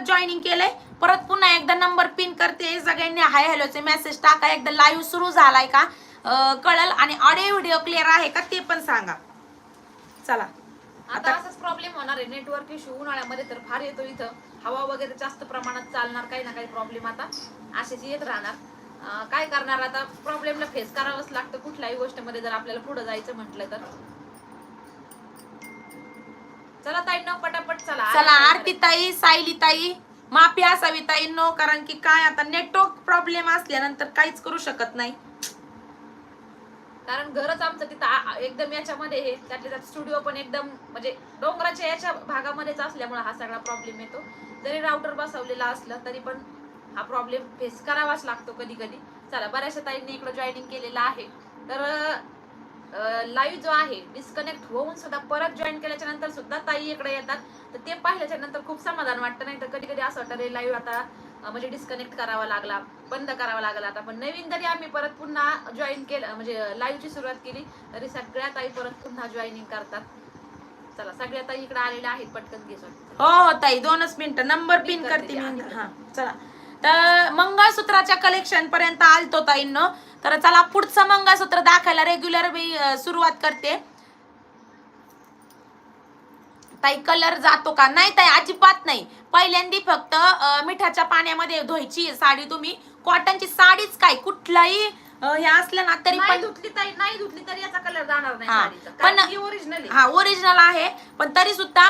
परत जॉईनिंग केलंय. परत पुन्हा एकदा नंबर पिन करते. सगळ्यांनी हाय हॅलोचे मेसेज टाका. एकदा लाईव्ह सुरू झालाय का? कळल आणि ऑडिओ व्हिडिओ क्लिअर आहे का ते पण सांगा. चला. आता असाच प्रॉब्लेम होणार आहे. नेटवर्क इश्यू उन्हाळ्यामध्ये तर फार येतो इथं. हवा वगैरे जास्त प्रमाणात चालणार काही ना काही प्रॉब्लेम आता. असेच येत राहणार. काय करणार आता? प्रॉब्लेमला फेस करावंच लागतं. कुठल्याही गोष्टीमध्ये जर आपल्याला पुढे जायचं म्हटलं तर. चला ताई न पटापट चला. चला आरती ताई सायली ताई माफी असावी ताई नो कारण की काय आता नेटवर्क प्रॉब्लेम असल्यानंतर काहीच करू शकत नाही. कारण घरच आमचं तिथं एकदम याच्यामध्ये हे त्यातल्या त्यात स्टुडिओ पण एकदम म्हणजे डोंगराच्या याच्या भागामध्येच असल्यामुळे हा सगळा प्रॉब्लेम येतो. जरी राऊटर बसवलेला असलं तरी पण हा प्रॉब्लेम फेस करावाच लागतो कधी कधी. चला बऱ्याचशा ताईंनी इकडे जॉईनिंग केलेलं आहे. तर लाईव्ह जो आहे डिस्कनेक्ट होऊन सुद्धा परत जॉईन केल्याच्यानंतर सुद्धा ताई इकडे येतात. तर ते पाहिल्याच्या नंतर खूप समाधान वाटतं. नाही तर कधी कधी असं वाटतं लाईव्ह आता म्हणजे डिस्कनेक्ट करावा लागला बंद करावा लागला. आता पण नवीन जरी आम्ही परत पुन्हा जॉईन केलं म्हणजे लाईव्हची सुरुवात केली तरी सगळ्या ताई परत पुन्हा जॉईनिंग करतात. चला सगळ्या ताई इकडे आलेल्या आहेत पटकन घे सोड. हो ताई दोनच मिनिटं. नंबर पिन करते मी. हा चला. तर मंगळसूत्राच्या कलेक्शन पर्यंत आलतो ताईंनो. तर चला पुढचं मंगळसूत्र दाखवायला रेग्युलर मी सुरुवात करते. ताई कलर जातो का? नाही ताई अजिबात नाही. पहिल्यांदी फक्त मिठाच्या पाण्यामध्ये धुवायची साडी तुम्ही. कॉटनची साडीच काय? कुठलाही हे असलं ना तरी नाही पण धुतली ताई नाही धुतली तरी याचा कलर जाणार नाही पण- ओरिजिनल हा ओरिजिनल आहे. पण तरी सुद्धा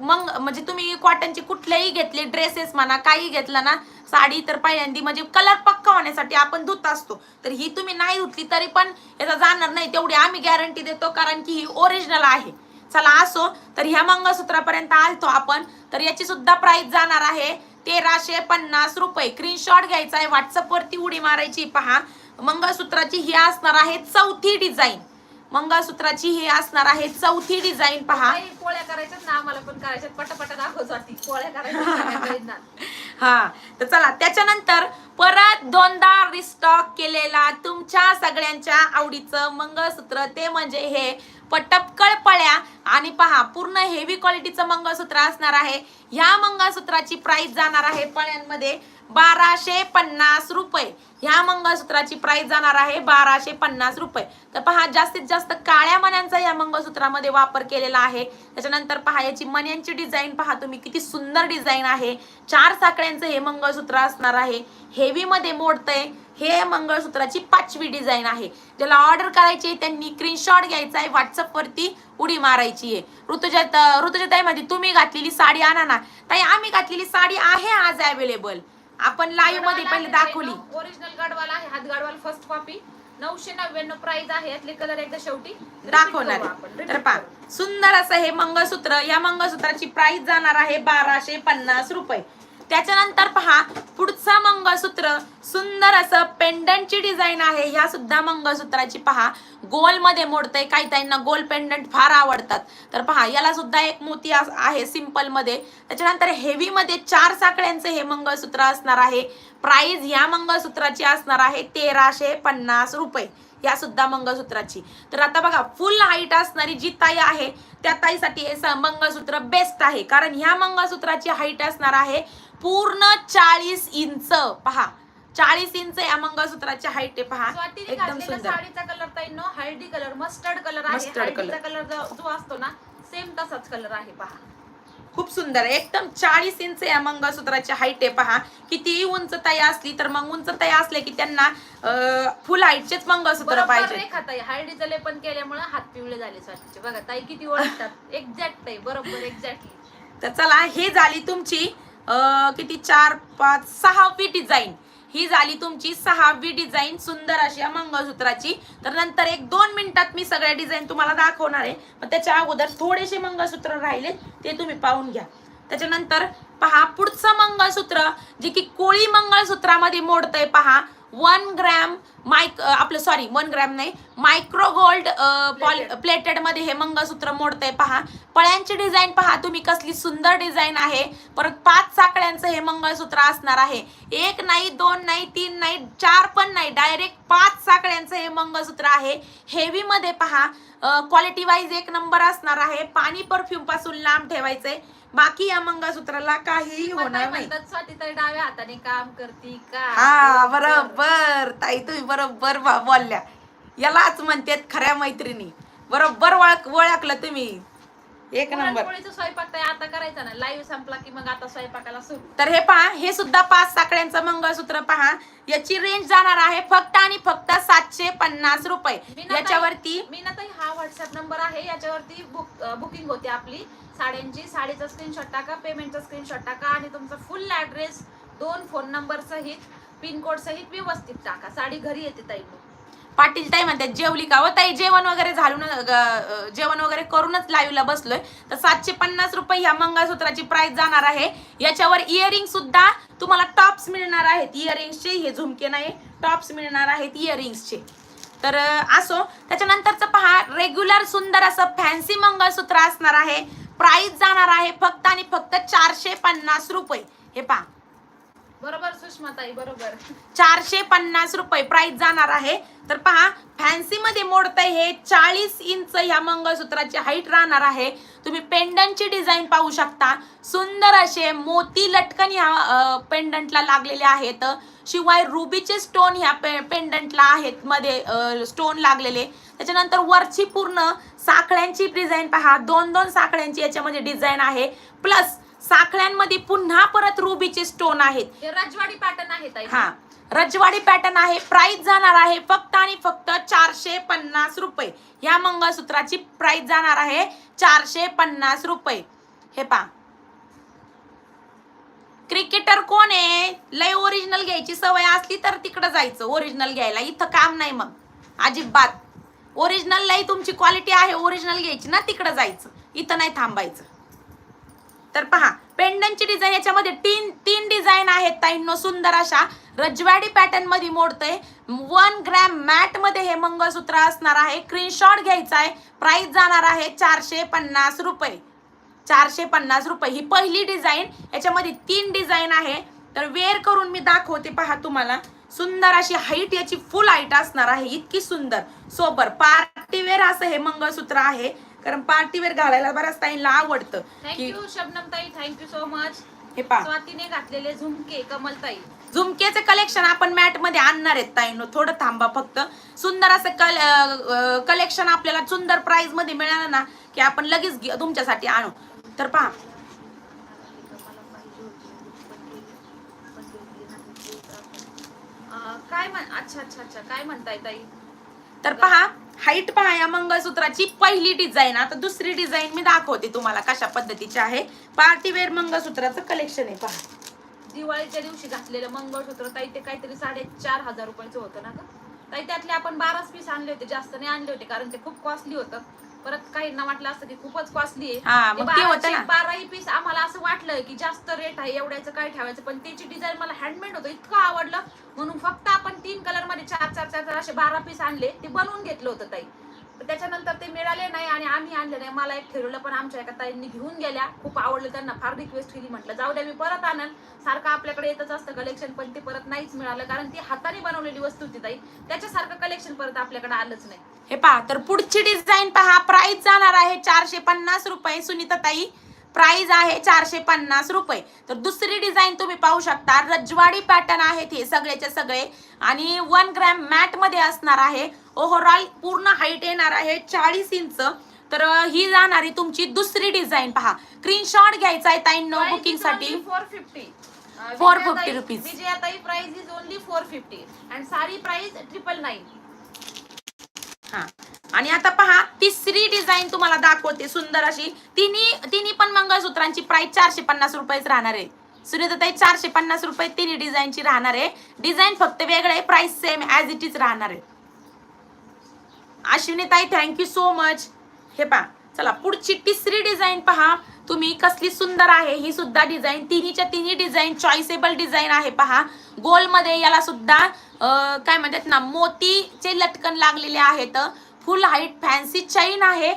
मग म्हणजे तुम्ही कॉटनची कुठलेही घेतले ड्रेसेस म्हणा काही घेतलं ना साडी तर पहिल्यांदी म्हणजे कलर पक्का होण्यासाठी आपण धुत असतो. तर ही तुम्ही नाही धुतली तरी पण याचा जाणार नाही तेवढी आम्ही गॅरंटी देतो कारण की ही ओरिजिनल आहे. चला असो तर ह्या मंगळसूत्रापर्यंत आलतो आपण. तर याची सुद्धा प्राइस जाणार आहे तेराशे पन्नास रुपये. स्क्रीनशॉट घ्यायचा आहे व्हॉट्सअपवरती उडी मारायची पहा. मंगळसूत्राची ही असणार आहे चौथी डिझाईन मंगळसूत्राची ही असणार आहे. चौथी डिझाईन पहा. पोळ्या करायच्यात ना आम्हाला पण करायच्यात. पटापटा दाखवसाठी पोळ्या करायच्या. हा तर चला त्याच्यानंतर परत दोनदा रिस्टॉक केलेला तुमच्या सगळ्यांच्या आवडीचं मंगळसूत्र. ते म्हणजे हे पटपकळ पळ्या आणि पहा पूर्ण हेवी क्वालिटीचं मंगळसूत्र असणार आहे. ह्या मंगळसूत्राची प्राइस जाणार आहे पळ्यांमध्ये बाराशे पन्नास रुपये. ह्या मंगळसूत्राची प्राइस जाणार आहे बाराशे पन्नास रुपये. तर पहा जास्तीत जास्त काळ्या मण्यांचा या मंगळसूत्रामध्ये वापर केलेला आहे. त्याच्यानंतर पहा याची मण्यांची डिझाईन पहा तुम्ही किती सुंदर डिझाईन आहे. चार साखळ्यांचं हे मंगळसूत्र असणार आहे. हेवीमध्ये मोडतंय. हे मंगळसूत्राची पाचवी डिझाईन आहे. ज्याला ऑर्डर करायची त्यांनी स्क्रीनशॉट घ्यायचा आहे व्हॉट्सअप वरती उडी मारायची आहे. ऋतुजा ऋतुजा ताईमध्ये तुम्ही घातलेली साडी आणा ना. ताई आम्ही घातलेली साडी आहे आज अवेलेबल आपण लाईव्हमध्ये पहिले दाखवली. ओरिजिनल गडवाल आहे हात गडवाल फर्स्ट कॉपी नऊशे नव्याण्णव प्राइस आहे यातले कलर एकदा शेवटी दाखवणार तर पहा करू. सुंदर असं हे मंगळसूत्र या मंगळसूत्राची प्राइस जाणार आहे बाराशे पन्नास रुपये. त्याच्यानंतर पहा पुढचं मंगळसूत्र. सुंदर असं पेंडंटची डिझाईन आहे. ह्या सुद्धा मंगळसूत्राची पहा. गोलमध्ये मोडतंय. काही ताईंना गोल पेंडंट फार आवडतात. तर पहा याला सुद्धा एक मोती अस- आहे सिंपलमध्ये त्याच्यानंतर हेवी मध्ये चार साखळ्यांचं हे मंगळसूत्र असणार आहे. प्राइस ह्या मंगळसूत्राची असणार आहे तेराशे पन्नास रुपये. या सुद्धा मंगळसूत्राची. तर आता बघा फुल हाईट असणारी जी ताई आहे त्या ताईसाठी हे मंगळसूत्र बेस्ट आहे. कारण ह्या मंगळसूत्राची हाईट असणार आहे पूर्ण चाळीस इंच पहा. चाळीस इंच या मंगळसूत्राची हाईट आहे पहा. स्वातीने एकदम घातलेला सुंदर. साडीचा कलर ताईंनो हळदी कलर मस्टर्ड कलर आहे. Mustard हळदीचा. कलर जो असतो ना सेम तसाच कलर आहे पहा. खूप सुंदर आहे. एकदम चाळीस इंच या मंगळसूत्राची हाईट आहे पहा. कितीही उंच ताई असली तर मग उंच ताई असले की त्यांना फुल हाईटचेच मंगळसूत्र बरोबर पाहिजे. रेखा ताई हळदीचं लेपन केल्यामुळे हात पिवळे झाले स्वातीचे. बघा ताई किती ओळखतात एक्झॅक्ट ताई बरोबर एक्झॅक्टली तर चला हे झाली तुमची किती चार पाच सहावी डिझाईन ही झाली तुमची सहावी डिझाईन सुंदर अशी या मंगळसूत्राची. तर नंतर एक दोन मिनिटात मी सगळ्या डिझाईन तुम्हाला दाखवणार आहे. मग त्याच्या अगोदर थोडेसे मंगळसूत्र राहिले ते तुम्ही पाहून घ्या. त्याच्यानंतर पहा पुढचं मंगळसूत्र जे की कोळी मंगळसूत्रामध्ये मोडतंय पहा. वन ग्रॅम मायक आपलं सॉरी वन ग्रॅम नाही मायक्रो गोल्ड प्लेटेडमध्ये हे मंगळसूत्र मोडतंय पहा. पळ्यांची डिझाईन पहा तुम्ही कसली सुंदर डिझाईन आहे. परत पाच साखळ्यांचं हे मंगळसूत्र असणार आहे. एक नाही दोन नाही तीन नाही चार पण नाही डायरेक्ट पाच साखळ्यांचं हे मंगळसूत्र आहे. हेवी मध्ये पहा क्वालिटी वाईज एक नंबर असणार आहे. पाणी परफ्यूमपासून लांब ठेवायचंय. बाकी या मंगळसूत्राला काहीही होणार नाही स्वाती ताई डाव्या हाताने काम करती का? हा बरोबर. ताई तुम्ही बरोबर बोलल्या. यालाच म्हणतात खऱ्या मैत्रिणी. बरोबर ओळख ओळखलं तुम्ही. एक नंबर. स्वयंपाक आता करायचा ना. लाईव्ह संपला की मग आता स्वयंपाकाला सुरू. तर हे पहा हे सुद्धा पाच साखळ्यांचं मंगळसूत्र पहा. याची रेंज जाणार आहे फक्त आणि फक्त सातशे पन्नास रुपये. याच्यावरती मीना ताई हा व्हॉट्सअप नंबर आहे. याच्यावरती बुक बुकिंग होते आपली. साड्यांची. साडीचा स्क्रीनशॉट टाका पेमेंटचा स्क्रीनशॉट टाका आणि तुमचा फुल ऍड्रेस दोन फोन नंबर सहित पिनकोड सहित व्यवस्थित टाका. साडी घरी येते ताई मग. पाटील ताई म्हणतात जेवली का व ताई जेवण वगैरे झालून जेवण वगैरे करूनच लाईव्हला बसलोय. तर सातशे पन्नास रुपये ह्या मंगळसूत्राची प्राइस जाणार आहे. याच्यावर इयरिंग सुद्धा तुम्हाला टॉप्स मिळणार आहेत. इयरिंग्सचे हे झुमके नाही टॉप्स मिळणार आहेत इयरिंग्सचे तर असो. त्याच्यानंतरचं पहा रेग्युलर सुंदर असं फॅन्सी मंगळसूत्र असणार आहे. प्राइस जाणार आहे फक्त आणि फक्त चारशे पन्नास रुपये. हे पहा. बरोबर सुषमाताई बरोबर. चारशे पन्नास रुपये प्राइस जाणार आहे. तर पहा फॅन्सी मध्ये मोडतंय हे चाळीस इंच ह्या मंगळसूत्राची हाईट राहणार आहे. तुम्ही पेंडंटची डिझाईन पाहू शकता. सुंदर असे मोती लटकन ह्या पेंडंटला लागलेले आहेत. शिवाय रुबीचे स्टोन ह्या पे पेंडंटला आहेत मध्ये स्टोन लागलेले. त्याच्यानंतर वरची पूर्ण साखळ्यांची डिझाईन पहा. दोन दोन साखळ्यांची याच्यामध्ये डिझाईन आहे. प्लस साखळ्यांमध्ये पुन्हा परत रुबीचे स्टोन आहेत. हे रजवाडी पॅटर्न आहे ताई. हा रजवाडी पॅटर्न आहे प्राइस जाणार आहे फक्त आणि फक्त चारशे पन्नास रुपये. ह्या मंगळसूत्राची प्राइस जाणार आहे चारशे पन्नास रुपये. हे पा क्रिकेटर कोण आहे? लय ओरिजिनल घ्यायची सवय असली तर तिकडं जायचं ओरिजिनल घ्यायला. इथं काम नाही मग. अजिबात. ओरिजिनल लय तुमची क्वालिटी आहे ओरिजिनल घ्यायची ना तिकडं जायचं. इथं नाही थांबायचं. तर पहा पेंडनची डिझाईन याच्यामध्ये तीन तीन डिझाईन आहेत ताईंनो सुंदर अशा. रजवाडी पॅटर्नमध्ये मोडतंय. वन ग्रॅम मॅटमध्ये हे मंगळसूत्र असणार आहे. स्क्रीनशॉट घ्यायचा आहे. प्राइस जाणार आहे चारशे पन्नास रुपये. चारशे पन्नास रुपये. ही पहिली डिझाईन याच्यामध्ये तीन डिझाईन आहे. तर वेअर करून मी दाखवते पहा तुम्हाला. सुंदर अशी हाईट याची फुल हाईट असणार आहे. इतकी सुंदर. सोबर. पार्टी वेअर असं हे मंगळसूत्र आहे. कारण पार्टी वेअर घालायला बऱ्याच ताईंना आवडतं की थँक्यू शबनम ताई थँक्यू सो मच हे पहा. स्वातीने घातलेले झुमके कमल ताई झुमकेचे कलेक्शन आपण मॅटमध्ये आणणार आहेत ताईनो. थोडं थांबा फक्त. सुंदर असं कल कलेक्शन आपल्याला सुंदर प्राइसमध्ये मिळालं ना की आपण लगेच घे- तुमच्यासाठी आणू. तर पहा. अं, काय म्हण अच्छा अच्छा अच्छा. काय म्हणताय ताई? तर पहा हाईट पहा या मंगळसूत्राची पहिली डिझाईन आता दुसरी डिझाईन मी दाखवते तुम्हाला कशा पद्धतीची आहे. पार्टी वेअर मंगळसूत्राचं कलेक्शन आहे पहा. दिवाळीच्या दिवशी घातलेलं मंगळसूत्र ताई ते काहीतरी साडेचार हजार रुपयाचं होतं ना ग? ताई त्यातले आपण बाराच पीस आणले होते जास्त नाही आणले होते कारण ते खूप कॉस्टली होतं. परत काहींना वाटलं असतं की खूपच कॉस्टली हा, आहे मग ते होतं ना. बाराही पीस आम्हाला असं वाटलं की जास्त रेट आहे एवढ्याचं काय ठेवायचं? पण त्याची डिझाईन मला हँडमेड होतं इतकं आवडलं. म्हणून फक्त आपण तीन कलरमध्ये चार चार चार चार असे बारा पीस आणले ते बनवून घेतलं होतं ताई. त्याच्यानंतर ते मिळाले नाही आणि आम्ही आणले नाही. मला एक ठरवलं पण आमच्या एका ताईंनी घेऊन गेल्या. खूप आवडलं त्यांना. फार रिक्वेस्ट केली म्हटलं जाऊ द्या मी परत आणन सारखं आपल्याकडे येतच असतं. कलेक्शन पण ते परत नाहीच मिळालं कारण ती हाताने बनवलेली वस्तू होती ताई. त्याच्यासारखं कलेक्शन परत आपल्याकडे आलंच नाही. हे पहा तर पुढची डिझाईन पहा. प्राइस जाणार आहे चारशे पन्नास रुपये सुनीता ताई प्राइस आहे चारशे पन्नास रुपये. तर दुसरी डिझाईन तुम्ही पाहू शकता. रजवाडी पॅटर्न आहेत हे सगळेचे सगळे. आणि वन ग्रॅम मॅटमध्ये असणार आहे. ओव्हरऑल पूर्ण हाईट येणार आहे चाळीस इंच. तर ही जाणारी तुमची दुसरी डिझाईन पहा. स्क्रीनशॉट घ्यायचा आहे ताईंनो बुकिंगसाठी. Four fifty 450 rupees. विजयाताई price is only four fifty and sari price triple nine हा. आणि आता पहा तिसरी डिझाईन तुम्हाला दाखवते सुंदर अशी. तिन्ही तिन्ही पण मंगळसूत्रांची प्राइस चारशे पन्नास रुपयेच राहणार आहे. सुनीताताई चारशे पन्नास रुपये तिन्ही डिझाईनची राहणार आहे. डिझाईन फक्त वेगळं आहे price same as it is राहणार आहे. अश्विनीताई थँक्यू सो मच हे पहा चला पुढची तिसरी डिझाईन पहा. तुम्ही कसली सुंदर आहे ही सुद्धा डिझाईन तिन्हीच्या तिन्ही डिझाईन चॉईसेबल डिझाईन आहे पहा. गोलमध्ये याला सुद्धा काय म्हणतात ना मोतीचे लटकन लागलेले आहेत. फुल हाईट फॅन्सी चैन आहे.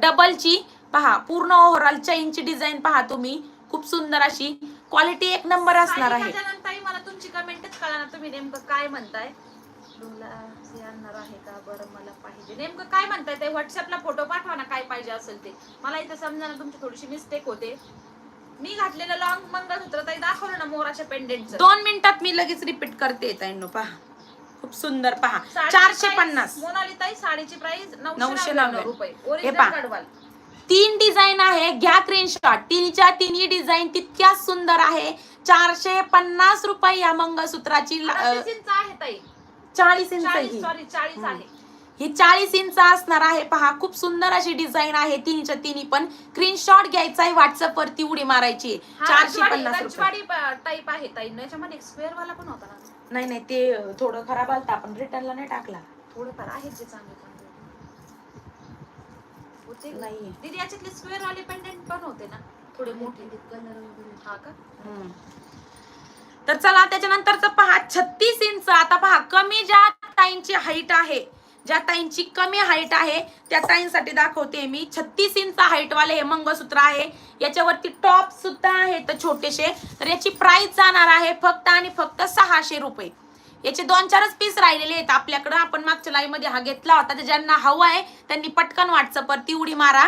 डबलची पहा पूर्ण ओव्हरऑल चैनची डिझाईन पहा तुम्ही. खूप सुंदर अशी क्वालिटी एक नंबर असणार आहे. मला तुमची कमेंटच कळा ना तुम्ही नेमकं काय म्हणताय? हे आणणार आहे का? बरं मला पाहिजे. नेमकं काय म्हणताय ते? व्हॉट्सअपला फोटो पाठवा ना काय पाहिजे असेल ते. मला इथे समजा ना तुमची थोडीशी मिस्टेक होते. मी घातलेलं लॉंग मंगळसूत्र ताई दाखवलं ना मोराच्या पेंडेंटचं दोन मिनिटात मी लगेच रिपीट करते ताईंनो पहा. खूप सुंदर पहा. चारशे पन्नास. मोनाली ताई साडीची प्राइस नऊशे नव्याण्णव. रुपये ओरिजिनल पहा. गडवाल तीन डिझाईन आहे घ्या स्क्रीनशॉट तिन्हीच्या तिन्ही डिझाईन तितक्याच सुंदर आहे. चारशे पन्नास रुपये या मंगळसूत्राची आहे ताई. चाळीस इंच चाळीस ही. सॉरी चाळीस हम्म. आहे. ही चाळीस इंच असणार आहे. पहा खूप सुंदर अशी डिझाईन आहे तिन्हीच्या तिन्ही पण. स्क्रीनशॉट घ्यायचा आहे व्हॉट्सअप वरती उडी मारायची. आहे. हा चारशे पन्नास रुपये. टाईप आहे ताई. याच्यामध्ये स्क्वेअर वाला पण होता ना? नाही नाही ते थोडं खराब आलता. आपण रिटर्नला नाही टाकला. थोडेफार आहेत जे चांगले चांगले होते नाहीये. दीदी याच्यातले स्क्वेअर वाले पेंडेंट पण होते ना? थोडे मोठे. कलर वगैरे. हा का? हम्म. तर चला त्याच्यानंतरच पहा छत्तीस इंच. आता पहा कमी ज्या ताईंची हाईट आहे ज्या ताईंची कमी हाईट आहे त्या ताईंसाठी दाखवते मी. छत्तीस इंच हाईट वाले हे मंगळसूत्र आहे. याच्यावरती टॉप सुद्धा आहेत छोटेसे. तर याची प्राइस जाणार आहे फक्त आणि फक्त सहाशे रुपये. याचे दोन चारच पीस राहिलेले आहेत आपल्याकडं. आपण मागच्या लाईव्हमध्ये हा घेतला होता. तर ज्यांना हवा आहे त्यांनी पटकन व्हॉट्सअपवरती उडी मारा.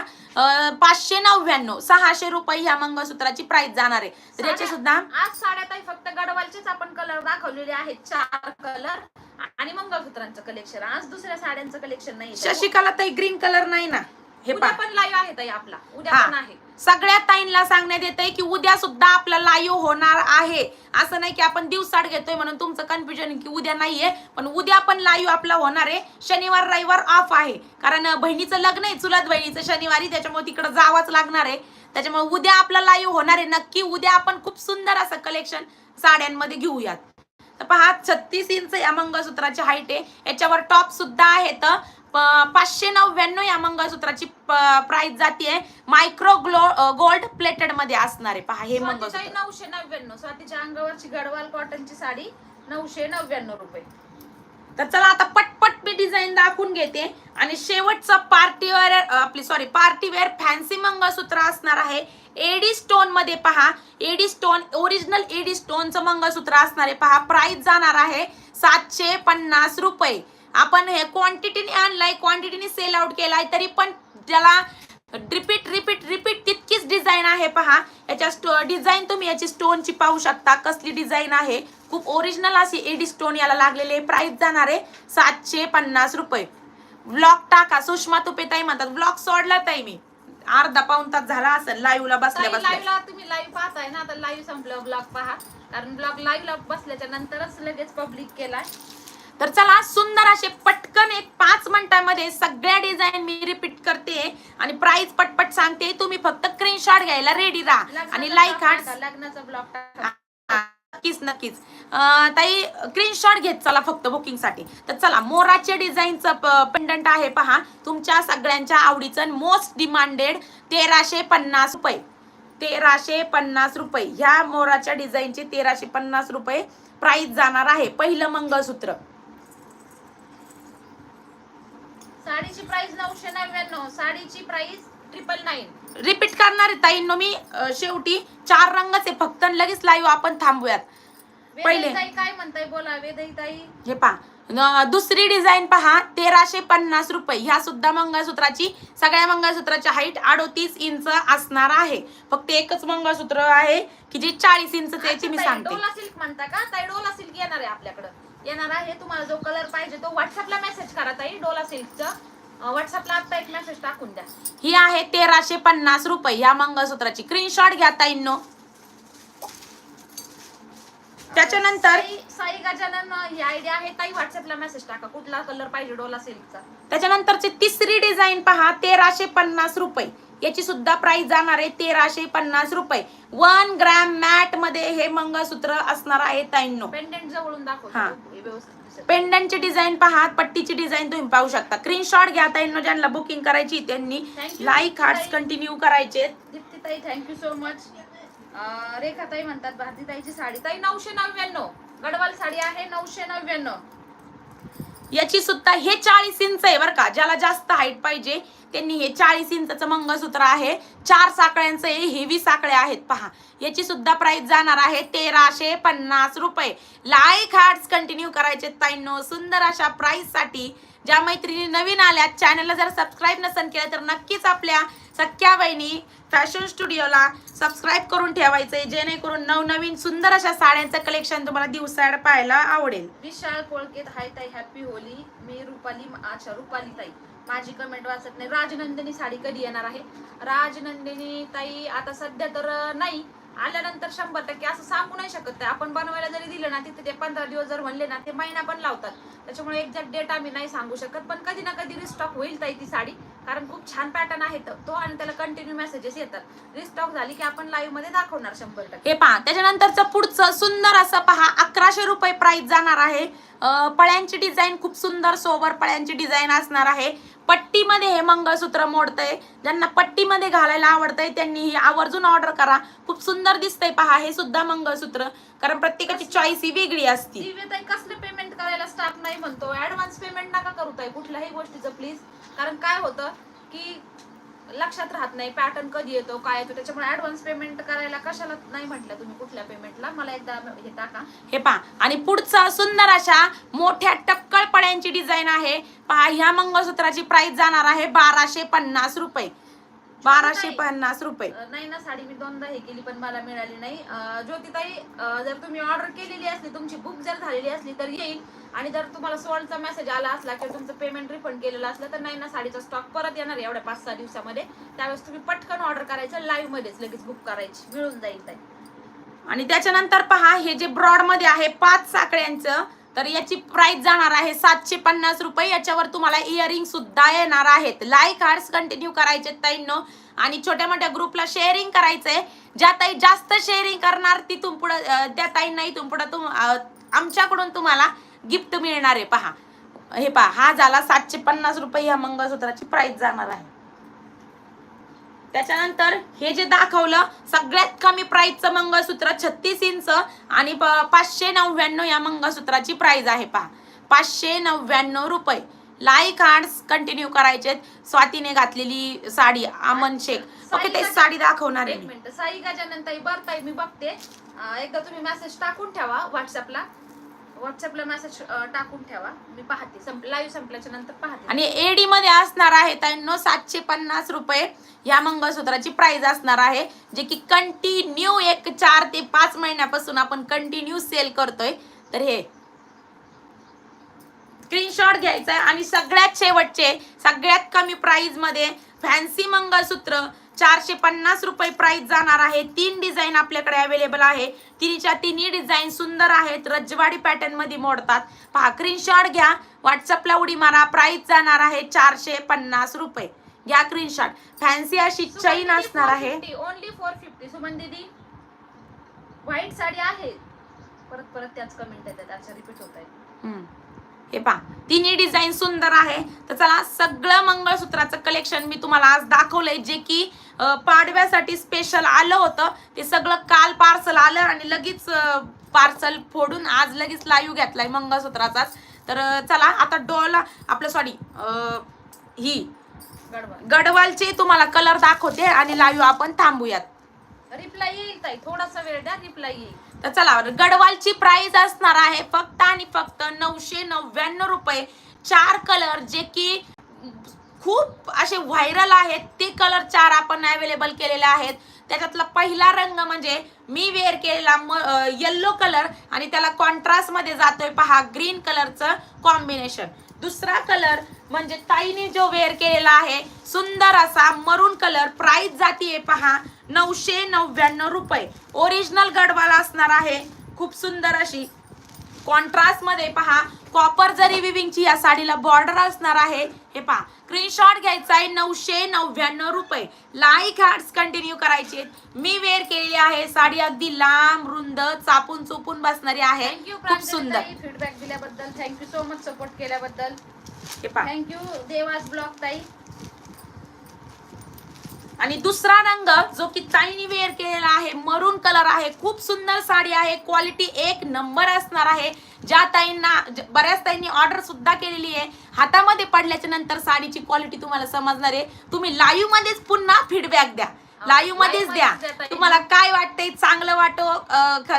पाचशे नव्याण्णव सहाशे रुपये ह्या मंगळसूत्राची प्राइस जाणार आहे. तर याचे सुद्धा आज साड्या ताई फक्त गडवालचेच आपण कलर दाखवलेले आहेत. चार कलर आणि मंगळसूत्रांचं कलेक्शन आज दुसऱ्या साड्यांचं कलेक्शन नाही. शशिकाला ताई ग्रीन कलर नाही ना? हे उद्या पण लाईव्ह आहे ताई आपला. उद्या. पण आहे. सगळ्या ताईंना सांगण्यात येतंय की उद्या सुद्धा आपला लाईव्ह होणार आहे. असं नाही की आपण दिवसाड घेतोय म्हणून तुमचं कन्फ्युजन की उद्या नाहीये पण उद्या पण लाईव्ह आपला होणार आहे. शनिवार रविवार ऑफ आहे. कारण बहिणीचं लग्न आहे चुलत बहिणीचं शनिवारी त्याच्यामुळे तिकडे जावंच लागणार आहे. त्याच्यामुळे उद्या आपला लाईव्ह होणार आहे. नक्की उद्या आपण खूप सुंदर असं कलेक्शन साड्यांमध्ये घेऊयात. तर पहा छत्तीस इंच या मंगळसूत्राची हाईट आहे. याच्यावर टॉप सुद्धा आहेत. पाचशे नव्याण्णव या मंगळसूत्राची प्राइस जाते मायक्रो ग्लो गोल्ड प्लेटेडमध्ये असणार. आहे पहा हे मंगळसूत्र. नऊशे नव्याण्णव. स्वातीच्या अंगावरची गडवाल कॉटनची साडी नऊशे नव्याण्णव रुपये. तर चला आता पटपट मी डिझाईन दाखवून घेते. आणि शेवटचं पार्टीवेअर आपली सॉरी पार्टीवेअर फॅन्सी मंगळसूत्र असणार आहे. एडी स्टोनमध्ये पहा. एडी स्टोन ओरिजिनल एडी स्टोनचं मंगळसूत्र असणार आहे. पहा प्राइस जाणार आहे सातशे पन्नास रुपये. आपण हे क्वांटिटीने आणलाय क्वांटिटीने सेल आउट केलाय तरी पण त्याला रिपीट रिपीट रिपीट तितकीच डिझाईन आहे पहा. याच्या स्टो डिझाईन तुम्ही याची स्टोनची पाहू शकता. कसली डिझाईन आहे? खूप ओरिजिनल अशी एडी स्टोन याला लागलेले प्राइस जाणार आहे सातशे पन्नास रुपये. ब्लॉक टाका. सुषमा तुपेताई म्हणतात ब्लॉक सोडला ताई मी. अर्धा पाऊन तास झाला असेल. लाईव्हला बसल्या ताई बसल्या. तुम्ही लाईव्ह पाहताय ना आता लाईव्ह संपलं ब्लॉग पहा. कारण ब्लॉग लाईव्हला बसल्याच्या नंतरच लगेच पब्लिक केलाय. तर चला सुंदर असे पटकन एक पाच मिनिटांमध्ये सगळ्या डिझाईन मी रिपीट करते आणि प्राइस पटपट सांगते. तुम्ही फक्त स्क्रीनशॉट घ्यायला रेडी राहा. आणि लाईक लग्नाचा ब्लॉग नक्कीच नक्कीच. ताई स्क्रीनशॉट घेत चला फक्त बुकिंगसाठी. तर चला मोराच्या डिझाईनचं पेंडंट आहे पहा. तुमच्या सगळ्यांच्या आवडीचं मोस्ट डिमांडेड तेराशे पन्नास रुपये. तेराशे पन्नास रुपये. ह्या मोराच्या डिझाईनचे तेराशे पन्नास रुपये प्राइस जाणार आहे. पहिलं मंगळसूत्र. साडीची प्राइस नऊशे नव्याण्णव साडीची प्राइस ट्रिपल नाईन रिपीट करणार आहे ताईंनो मी अं, शेवटी चार रंगच आहे फक्त आणि लगेच लाईव्ह आपण थांबूयात. पहिले. ताई काय म्हणताय? बोला वेदई ताई हे पहा दुसरी डिझाईन पहा तेराशे पन्नास रुपये. ह्या सुद्धा मंगळसूत्राची सगळ्या मंगळसूत्राची हाईट अडोतीस इंच असणार आहे. फक्त एकच मंगळसूत्र आहे की जे चाळीस इंच याची मी ताई, सांगते. डोला सिल्क म्हणता का? ताई डोला सिल्क येणार आहे आपल्याकडे. येणार आहे. तुम्हाला जो कलर पाहिजे तो व्हॉट्सअपला मेसेज करा ताई डोला सिल्कचं. व्हॉट्सअपला आता एक मेसेज टाकून द्या. ही आहे तेराशे पन्नास रुपये. ह्या मंगळसूत्राची स्क्रीनशॉट घ्या ताईंनो. त्याच्यानंतर साई साई गजानन ही आयडिया आहे ताई व्हॉट्सअपला मेसेज टाका. कुठला कलर पाहिजे डोला सिल्कचा? त्याच्यानंतरची तिसरी डिझाईन पहा तेराशे पन्नास रुपये. याची सुद्धा प्राइस जाणार आहे तेराशे पन्नास रुपये. वन ग्रॅम मॅटमध्ये हे मंगळसूत्र असणार आहे ताईंनो पेंडेंट जवळून दाखवतो. हा. पेंडंटची डिझाईन पहा पट्टीची डिझाईन तुम्ही पाहू शकता. स्क्रीनशॉट घ्या ताईंनो ज्यांना बुकिंग करायची त्यांनी. लाईक हार्ट्स कंटिन्यू करायचे. ताई थँक्यू सो मच रेखा ताई म्हणतात भारती ताईची साडी. ताई नऊशे नव्याण्णव. गडवाल साडी आहे नऊशे नव्याण्णव. याची सुद्धा हे चाळीस इंच आहे बरं का. ज्याला जास्त हाईट पाहिजे त्यांनी हे चाळीस इंचाचं मंगळसूत्र आहे. चार साकळ्यांचं हे हेवी साखळे आहेत पहा. याची सुद्धा प्राइस जाणार आहे तेराशे पन्नास रुपये. लाईक हार्ट्स कंटिन्यू करायचे ताईंनो. सुंदर अशा प्राइससाठी ज्या मैत्रिणी नवीन आल्या चॅनलला जर सबस्क्राईब नसेल केलं तर नक्कीच आपल्या सख्या बहिणी फॅशन स्टुडिओला सबस्क्राईब करून ठेवायचंय जेणेकरून नवनवीन सुंदर अशा साड्यांचं कलेक्शन तुम्हाला दिवसाड पाहायला आवडेल. विशाल कोळकेत हाय ताई हॅपी होली. मी रुपाली अच्छा रुपाली ताई. माझी कमेंट वाचत नाही. राजनंदिनी साडी कधी येणार आहे? राजनंदिनी ताई आता सध्या तर नाही. आल्यानंतर शंभर टक्के असं सांगू नाही शकत. आपण बनवायला जरी दिलं ना तिथे ते पंधरा दिवस जर म्हणले ना ते महिना पण लावतात. त्याच्यामुळे एक्झॅक्ट डेट आम्ही नाही सांगू शकत. पण कधी ना कधी रिस्टॉक होईल ताई ती साडी कारण खूप छान पॅटर्न आहे तो तो आणि त्याला कंटिन्यू मेसेजेस येतात. रिस्टॉक झाली की आपण लाईव्हमध्ये दाखवणार शंभर टक्के. हे पहा त्याच्यानंतरचं पुढचं सुंदर असं पहा अकराशे रुपये प्राइस जाणार आहे. पळ्यांची डिझाईन खूप सुंदर सोबर पळ्यांची डिझाईन असणार आहे. पट्टीमध्ये हे मंगळसूत्र मोडतंय. ज्यांना पट्टीमध्ये घालायला आवडतंय त्यांनी ही आवर्जून ऑर्डर करा. खूप सुंदर दिसतंय पहा हे सुद्धा मंगळसूत्र. कारण प्रत्येकाची चॉईस ही वेगळी असते. दिव्यताई कसले पेमेंट करायला स्टाफ नाही म्हणतो. ऍडव्हान्स पेमेंट नका करू ताई कुठल्याही गोष्टीचं प्लीज कारण काय होतं की लक्षात राहत नाही पॅटर्न कधी येतो काय येतो त्याच्यामुळे ऍडव्हान्स पेमेंट करायला कशाला नाही म्हटलं तुम्ही कुठल्या पेमेंटला मला एकदा हे टाका. हे पहा आणि पुढचं सुंदर अशा मोठ्या टक्कळ पड्यांची डिझाईन आहे. पहा ह्या मंगळसूत्राची प्राइस जाणार आहे बाराशे पन्नास रुपये. बाराशे पन्नास रुपये. नाही ना साडी मी दोनदा हे केली पण मला मिळाली नाही. ज्योतिताई जर तुम्ही ऑर्डर केलेली असली तुमची बुक जर झालेली असली तर येईल. आणि जर तुम्हाला सोल्डचा मेसेज आला असला किंवा तुमचं पेमेंट रिफंड केलेलं असलं तर नाही ना साडीचा स्टॉक परत येणार आहे एवढ्या पाच सहा दिवसामध्ये. त्यावेळेस तुम्ही पटकन ऑर्डर करायचं लाईव्ह मध्येच लगेच बुक करायची. मिळून जाईल ताई. आणि त्याच्यानंतर पहा हे जे ब्रॉडमध्ये आहे पाच साकड्यांचं तर याची प्राइस जाणार आहे सातशे पन्नास रुपये. याच्यावर तुम्हाला इयरिंग सुद्धा येणार आहेत. लाईक हार्ट्स कंटिन्यू करायचे ताईंनो. आणि छोट्या मोठ्या ग्रुपला शेअरिंग करायचंय. ज्या ताई जास्त शेअरिंग करणार तिथून पुढं त्या ताईंना इथून पुढं तुम आमच्याकडून तुम्हाला गिफ्ट मिळणार आहे. पहा. हे पहा हा झाला सातशे पन्नास रुपये. ह्या मंगळसूत्राची प्राइस जाणार आहे. त्याच्यानंतर हे जे दाखवलं सगळ्यात कमी प्राइसचं मंगळसूत्र छत्तीस इंच आणि पाचशे नव्याण्णव या मंगळसूत्राची प्राइस आहे पहा. पाचशे नव्याण्णव रुपये. लाईक हार्ट्स कंटिन्यू करायचे स्वातीने घातलेली साडी अमन शेख. ओके ते साडी दाखवणार आहे एक मी. मिनिट. साई गजानन ताई मी बघते. एकदा तुम्ही मेसेज टाकून ठेवा व्हॉट्सअपला व्हॉट्सअपला मेसेज टाकून ठेवा. मी पाहते. संप लाईव्ह संपल्याच्या नंतर पाहते. आणि एडी मध्ये असणार आहे त्यांनो सातशे पन्नास रुपये. ह्या मंगळसूत्राची प्राइस असणार आहे जे की कंटिन्यू एक चार ते पाच महिन्यापासून आपण कंटिन्यू सेल करतोय. तर हे स्क्रीनशॉट घ्यायचा आहे. आणि सगळ्यात शेवटचे सगळ्यात कमी प्राइसमध्ये फॅन्सी मंगळसूत्र चारशे पन्नास रुपये प्राइस जाणार आहे. तीन डिझाईन आपल्याकडे अवेलेबल आहे. तिन्हीच्या तिन्ही डिझाईन सुंदर आहेत. रजवाडी पॅटर्नमध्ये मोडतात. पहा स्क्रीनशॉट घ्या. व्हॉट्सअपला उडी मारा. प्राइस जाणार आहे चारशे पन्नास रुपये. घ्या स्क्रीनशॉट फॅन्सी अशी चैन असणार आहे. ओनली फोर फिफ्टी सुमन दीदी व्हाईट साडी आहे. परत परत त्याच कमेंट येतात. रिपीट होत आहे. हे पहा तिन्ही डिझाईन सुंदर आहे. तर चला सगळं मंगळसूत्राचं कलेक्शन मी तुम्हाला आज दाखवलंय जे की पाडव्यासाठी स्पेशल आलं होतं. ते सगळं काल पार्सल आलं आणि लगेच पार्सल फोडून आज लगेच लाईव्ह घेतलाय मंगळसूत्राचाच तर चला आता डोला आपलं सॉरी ही गडवालचे तुम्हाला कलर दाखवते आणि लाईव्ह आपण थांबूयात. रिप्लाय येईल ताई थोडासा वेळ द्या रिप्लाय येईल. तर चला गडवालची प्राइस असणार आहे फक्त आणि फक्त नऊशे नव्याण्णव रुपये. चार कलर जे की खूप असे व्हायरल आहेत ते कलर चार आपण अवेलेबल केलेले आहेत. त्याच्यातला पहिला रंग म्हणजे मी वेअर केलेला येल्लो कलर आणि त्याला कॉन्ट्रास्टमध्ये जातोय पहा ग्रीन कलरचं कॉम्बिनेशन दुसरा कलर म्हणजे ताईने जो वेअर केलेला आहे सुंदर असा मरून कलर प्राइस जातीये पहा नऊशे नव्याण्णव रुपये. ओरिजिनल गडवाला असणार आहे. खूप सुंदर अशी कॉन्ट्रास्टमध्ये पहा कॉपर जरी विविंगची या साडीला बॉर्डर असणार आहे हे पहा स्क्रीनशॉट घ्यायचा आहे नऊशे नव्याण्णव रुपये. लाईक हार्ट्स कंटिन्यू करायचे मी वेअर केलेली आहे साडी अगदी लांब रुंद चापून चुपून बसणारी आहे. खूप सुंदर. फीडबॅक दिल्याबद्दल. थँक्यू सो मच सपोर्ट केल्याबद्दल. हे पहा. थँक्यू देवास ब्लॉग ताई. आणि दुसरा रंग जो की ताईनी वेअर केलेला आहे मरून कलर आहे खूप सुंदर साडी आहे क्वालिटी एक नंबर असणार आहे. ज्या ताईंना बऱ्याच ताईंनी ऑर्डर सुद्धा केलेली आहे. हातामध्ये पडल्याच्या नंतर साडीची क्वालिटी तुम्हाला समजणार आहे. तुम्ही लाईव्ह मध्येच पुन्हा फीडबॅक द्या. लाईव्ह मध्येच द्या. तुम्हाला काय वाटतंय चांगलं वाटो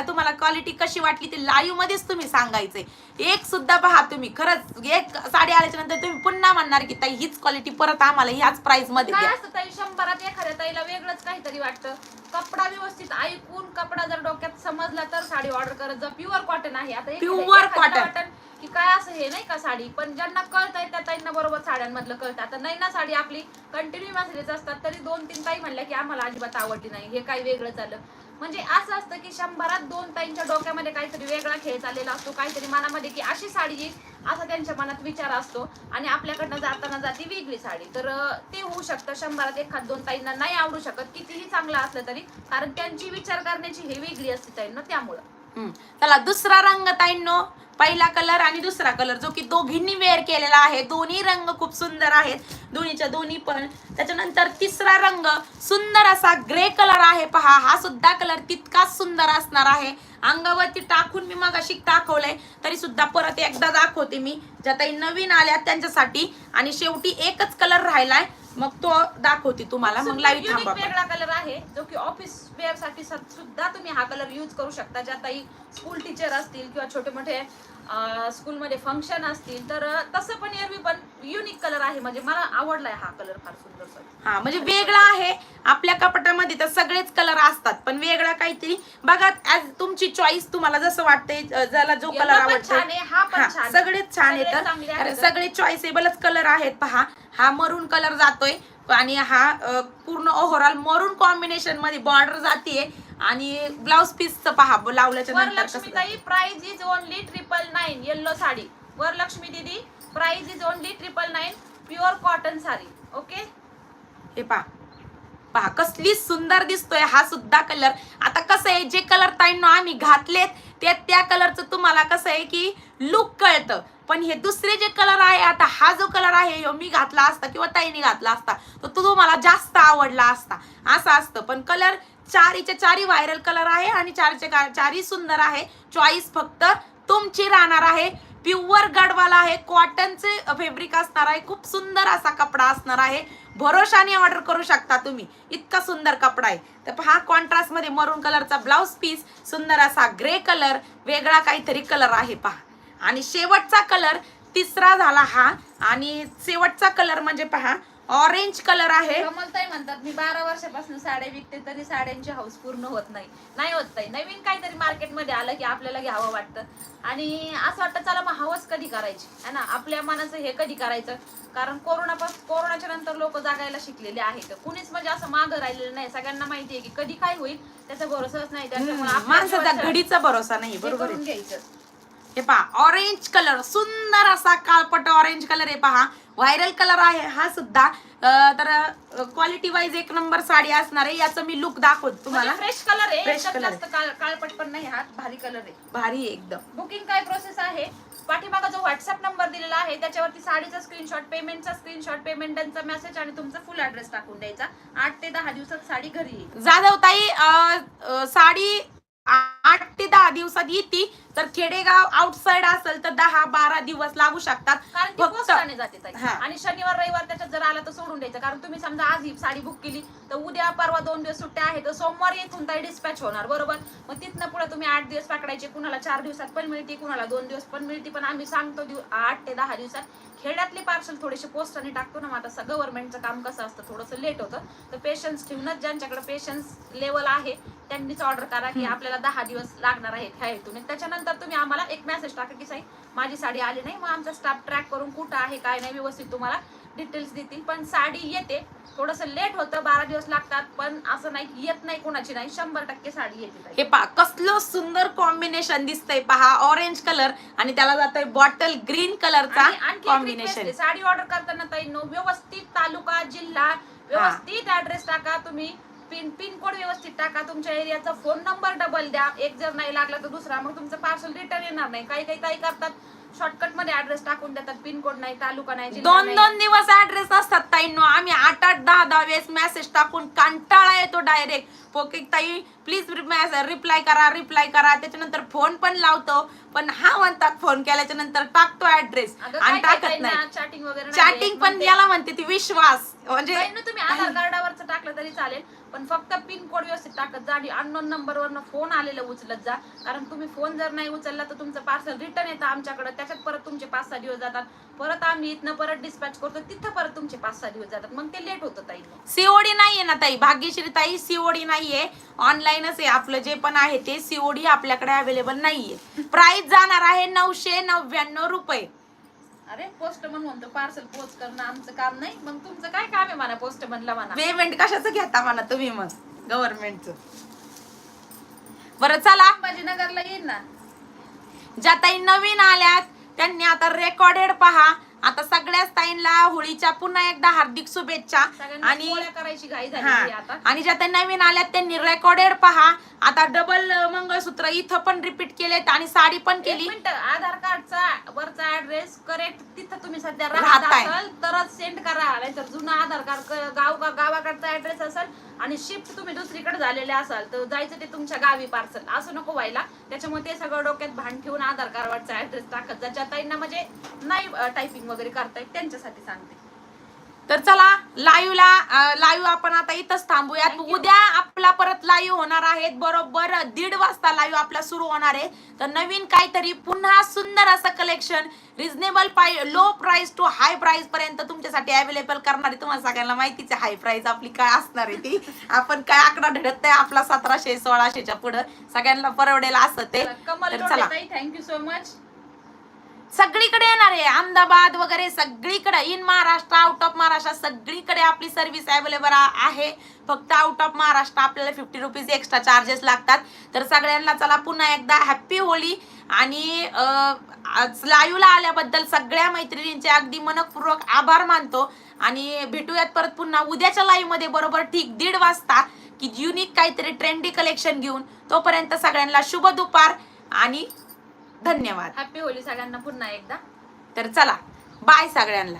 तुम्हाला क्वालिटी कशी वाटली ते लाईव्ह मध्येच तुम्ही सांगायचंय. एक सुद्धा पहा तुम्ही. खरंच एक साडी आल्याच्यानंतर तुम्ही पुन्हा म्हणणार की ताई हीच क्वालिटी परत आम्हाला ह्याच प्राइसमध्ये काय द्या. असतं ताई शंभरात एखाद्या ताईला वेगळंच काहीतरी वाटतं. कपडा व्यवस्थित ऐकून कपडा जर डोक्यात समजला तर साडी ऑर्डर करत जा प्युअर कॉटन आहे आता एखाद्या- Pure एखाद्याला cotton. वाटेल की काय असं हे नाही का साडी? पण ज्यांना कळतंय त्या ताईंना बरोबर साड्यांमधलं कळतं. आता नाही ना साडी आपली कंटिन्यू मॅसेजेस असतात तरी दोन तीन ताई म्हणल्या की आम्हाला अजिबात आवडली नाही. हे काय वेगळं झालं? म्हणजे असं असतं की शंभरात दोन ताईंच्या डोक्यामध्ये काहीतरी वेगळा खेळ चाललेला असतो काहीतरी मनामध्ये की अशी साडी येईल असा त्यांच्या मनात विचार असतो आणि आपल्याकडनं जाताना जाती वेगळी साडी. तर ते होऊ शकतं. शंभरात एखाद दोन ताईंना नाही आवडू शकत. कितीही चांगलं असलं तरी. कारण त्यांची विचार करण्याची हे वेगळी असते ताईंना त्यामुळं. चला दुसरा रंग ताईंनो. पहिला कलर आणि दुसरा कलर जो की दोघींनी वेअर केलेला आहे. दोन्ही रंग खूप सुंदर आहेत. दोन्हीच्या दोन्ही पण. त्याच्यानंतर तिसरा रंग सुंदर असा ग्रे कलर आहे. पहा हा सुद्धा कलर तितकाच सुंदर असणार आहे. अंगावरती टाकून मी मग अशी दाखवलंय तरी सुद्धा परत एकदा दाखवते मी. ज्या ताई नवीन आल्या त्यांच्यासाठी आणि शेवटी एकच कलर राहिलाय मग तो दाखवते तुम्हाला. मग लाईव्ह थांबा वेगळा कलर आहे जो की ऑफिस वेअरसाठी सुद्धा तुम्ही हा कलर युज करू शकता. ज्या ताई स्कूल टीचर असतील किंवा छोटे मोठे स्कूलमध्ये फंक्शन असतील तर तसं पण एरवी पण युनिक कलर आहे. म्हणजे मला आवडलाय हा कलर फार सुंदर हा म्हणजे वेगळा आहे. आपल्या कपाटामध्ये तर सगळेच कलर असतात पण वेगळा काहीतरी. बघा as तुमची चॉईस तुम्हाला जसं वाटतंय अं, ज्याला जो कलर आहे. सगळेच छान येतात. आहेत. सगळे चॉईसेबलच कलर आहेत पहा. हा मरून कलर जातोय. आणि हा पूर्ण ओव्हरऑल मरून कॉम्बिनेशनमध्ये बॉर्डर जातीये. आणि ब्लाउज पीसचं पहा लावल्याच्या नंतर वरलक्ष्मी कसं ताई price is only triple nine yellow sari. Varalakshmi दीदी price is only triple nine pure cotton sari okay हे पहा. पहा कसली सुंदर दिसतोय हा सुद्धा कलर आता कसं आहे जे कलर ताईंना आम्ही घातलेत ते त्या कलरचं तुम्हाला कसं आहे की लुक कळतं. पण हे दुसरे जे कलर आहे आता हा जो कलर आहे ह्यो मी घातला असता किंवा ताईने घातला असता तर तो तुम्हाला जास्त आवडला असता. असं असतं. पण कलर चारीच्या चारी व्हायरल कलर आहे आणि चारीच्या का- चारी सुंदर आहे. चॉईस फक्त तुमची राहणार आहे. प्युअर गडवाला आहे. कॉटनचे फेब्रिक असणार आहे. खूप सुंदर असा कपडा असणार आहे. भरोशाने ऑर्डर करू शकता तुम्ही. इतका सुंदर कपडा आहे. तर हा कॉन्ट्रास्टमध्ये मरून कलरचा ब्लाऊज पीस सुंदर असा ग्रे कलर वेगळा काहीतरी कलर आहे पहा. आणि शेवटचा कलर तिसरा झाला हा. आणि शेवटचा कलर म्हणजे पहा ऑरेंज कलर आहे. कमलताई म्हणतात मी बारा वर्षापासून साड्या विकते तरी साड्यांची हाऊस पूर्ण होत नाही. नाही होत ताई. नवीन काहीतरी मार्केटमध्ये आलं की आपल्याला घ्यावं वाटतं. आणि असं वाटतं चला मग हवस कधी करायची. है ना? आपल्या मनाचं हे कधी करायचं? कारण कोरोनापासून कोरोनाच्या नंतर लोक जागायला शिकलेले आहेत. कुणीच म्हणजे असं मागं राहिलेलं नाही. सगळ्यांना माहिती आहे की कधी काय होईल त्याचा भरोसाच नाही. त्याच्यामुळे माणसाचा घडीचा भरोसा नाही. बरोबर घ्यायचं. हे पहा ऑरेंज कलर सुंदर असा काळपट ऑरेंज कलर आहे पहा. व्हायरल कलर आहे हा सुद्धा. तर क्वालिटी वाईज एक नंबर साडी असणार आहे याचं मी लुक दाखवतो तुम्हाला. फ्रेश कलर आहे एकदम color जास्त काळ- काळपट पण नाही हा भारी कलर आहे. भारी आहे एकदम. बुकिंग काय प्रोसेस आहे? पाठीमागा जो व्हॉट्सअप नंबर दिलेला आहे त्याच्यावरती साडीचा स्क्रीनशॉट पेमेंटचा स्क्रीनशॉट पेमेंटचा मेसेज आणि तुमचा फुल ऍड्रेस टाकून द्यायचा. आठ ते दहा दिवसात साडी घरी जाधव ताई साडी आठ ते दहा दिवसात येते. तर खेडेगाव आउटसाइड असेल तर दहा बारा दिवस लागू शकतात. कारण ती फक्त पोस्टाने जाते ताई. हा. आणि शनिवार रविवार त्याच्यात जर आला तर सोडून द्यायचं. कारण तुम्ही समजा आज ही साडी बुक केली तर उद्या परवा दोन दिवस सुट्ट्या आहे तर सोमवार येथून ताई डिस्पॅच होणार. बरोबर? मग तिथनं पुढे तुम्ही आठ दिवस पकडायचे. कुणाला चार दिवसात पण मिळते कुणाला दोन दिवस पण मिळते. पण आम्ही सांगतो दिव- आठ ते दहा दिवसात. खेड्यातले पार्सल थोडेसे पोस्टाने टाकतो ना मग आता गव्हर्नमेंटचं काम कसं असतं थोडंसं लेट होतं. तर पेशन्स ठेवूनच ज्यांच्याकडे पेशन्स लेवल आहे त्यांनीच ऑर्डर करा की आपल्याला दहा दिवस लागणार आहेत ह्या हेतून. त्याच्यानंतर तुम्ही आम्हाला एक मेसेज टाका की साई माझी साडी आली नाही मग आमचा स्टाफ ट्रॅक करून कुठं आहे काय नाही व्यवस्थित तुम्हाला डिटेल्स देतील. पण साडी येते. थोडंसं लेट होतं बारा दिवस लागतात पण असं नाही येत नाही कोणाची नाही. शंभर टक्के साडी येते. हे पहा कसलं सुंदर कॉम्बिनेशन दिसतंय पहा. ऑरेंज कलर आणि त्याला जातोय बॉटल ग्रीन कलरचा कॉम्बिनेशन. साडी ऑर्डर करताना ताई नो व्यवस्थित तालुका जिल्हा व्यवस्थित ऍड्रेस टाका तुम्ही. पिन पिनकोड व्यवस्थित टाका. तुमच्या एरियाचा फोन नंबर डबल द्या. एक जर नाही लागला तर दुसरा. मग तुमचं पार्सल रिटर्न येणार नाही. काही काही ताई करतात. शॉर्टकटमध्ये ऍड्रेस टाकून देतात. पिनकोड नाही तालुका नाही जिल्हा दोन नाही. दोन दिवस ऍड्रेस असतात ताईंनो. आम्ही आठ आठ दहा दहा वेळेस मेसेज टाकून कंटाळा येतो डायरेक्ट पोके ताई प्लीज रिप्लाय करा रिप्लाय करा. त्याच्यानंतर फोन पण लावतो. पण हा म्हणतात फोन केल्याच्यानंतर टाकतो ऍड्रेस आणि टाकत नाही. चॅटिंग वगैरे चॅटिंग पण याला म्हणते ती विश्वास. म्हणजे तुम्ही आधार कार्डावरच टाकलं तरी चालेल पण फक्त पिन कोड व्यवस्थित टाकत जा आणि अननोन नंबरवरनं फोन आलेलं उचलत जा. कारण तुम्ही फोन जर नाही उचलला तर तुमचं पार्सल रिटर्न येतं आमच्याकडे. त्याच्यात परत तुमचे पाच सहा दिवस जातात. परत आम्ही इथनं परत डिस्पॅच करतो. तिथं परत तुमचे पाच सहा दिवस जातात. मग ते लेट होतं ताई. सीओडी नाहीये ना ताई. भाग्यश्री ताई सीओडी नाहीये. ऑनलाईनच आहे आपलं जे पण आहे ते सीओडी आपल्याकडे अवेलेबल नाहीये. प्राइस जाणार आहे नऊशे नव्याण्णव रुपये. अरे पोस्टमन म्हणतो पार्सल पोच करणं आमचं काम नाही. मग तुमचं काय काम आहे म्हणा पोस्टमनला म्हणा? पेमेंट कशाचं घेता म्हणा तुम्ही मग? गव्हर्नमेंटचं बरं चला. संभाजीनगरला येईन ना? ज्या ताई नवीन आल्यात त्यांनी आता रेकॉर्डेड पहा. आता सगळ्याच ताईंना होळीच्या पुन्हा एकदा हार्दिक शुभेच्छा. आणि करायची घाई झाली आता. आणि ज्या ताई नवीन आल्यात त्यांनी रेकॉर्डेड पहा. आता डबल मंगळसूत्र इथं पण रिपीट केलेत आणि साडी पण केली. आधार कार्डचा वरचा ऍड्रेस करेक्ट तिथं तुम्ही सध्या राहत. असाल तरच सेंड करा. नाहीतर जुना आधार कार्ड गाव गावाकडचा ऍड्रेस असेल आणि शिफ्ट तुम्ही दुसरीकडे झालेले असाल तर जायचं ते तुमच्या गावी पार्सल असं नको व्हायला. त्याच्यामुळे ते सगळं डोक्यात भान ठेवून आधार कार्डवरचा ऍड्रेस टाकत जा ज्या ताईंना म्हणजे नाही टायपिंग वगैरे करता येत त्यांच्यासाठी सांगते. तर चला लाईव्हला लाईव्ह आपण आता इथंच थांबूयात. उद्या आपला परत लाईव्ह होणार आहेत. बरोबर दीड वाजता लाईव्ह आपला सुरू होणार आहे. तर नवीन काहीतरी पुन्हा सुंदर असं कलेक्शन रिझनेबल पाय low price to high price पर्यंत तुमच्यासाठी अवेलेबल करणार आहे. तुम्हाला सगळ्यांना माहितीच आहे हाय प्राइस आपली काय असणार आहे ती. आपण काय आकडा ढळत नाही आपला सतराशे सोळाशेच्या पुढं. सगळ्यांना परवडेल असं ते. चला थँक्यू सो मच सगळीकडे येणार आहे. अहमदाबाद वगैरे सगळीकडे. In Maharashtra out of Maharashtra सगळीकडे आपली सर्व्हिस अवेलेबल आहे. फक्त आउट ऑफ महाराष्ट्र आपल्याला फिफ्टी रुपीज एक्स्ट्रा चार्जेस लागतात. तर सगळ्यांना चला पुन्हा एकदा हॅप्पी होळी. आणि लाईव्हला आल्याबद्दल सगळ्या मैत्रिणींचे अगदी मनपूर्वक आभार मानतो. आणि भेटूयात परत पुन्हा. उद्याच्या लाईव्हमध्ये बरोबर ठीक दीड वाजता की युनिक काहीतरी ट्रेंडी कलेक्शन घेऊन. तोपर्यंत सगळ्यांना शुभ दुपार आणि धन्यवाद. हॅपी होली सगळ्यांना पुन्हा एकदा. तर चला बाय सगळ्यांना.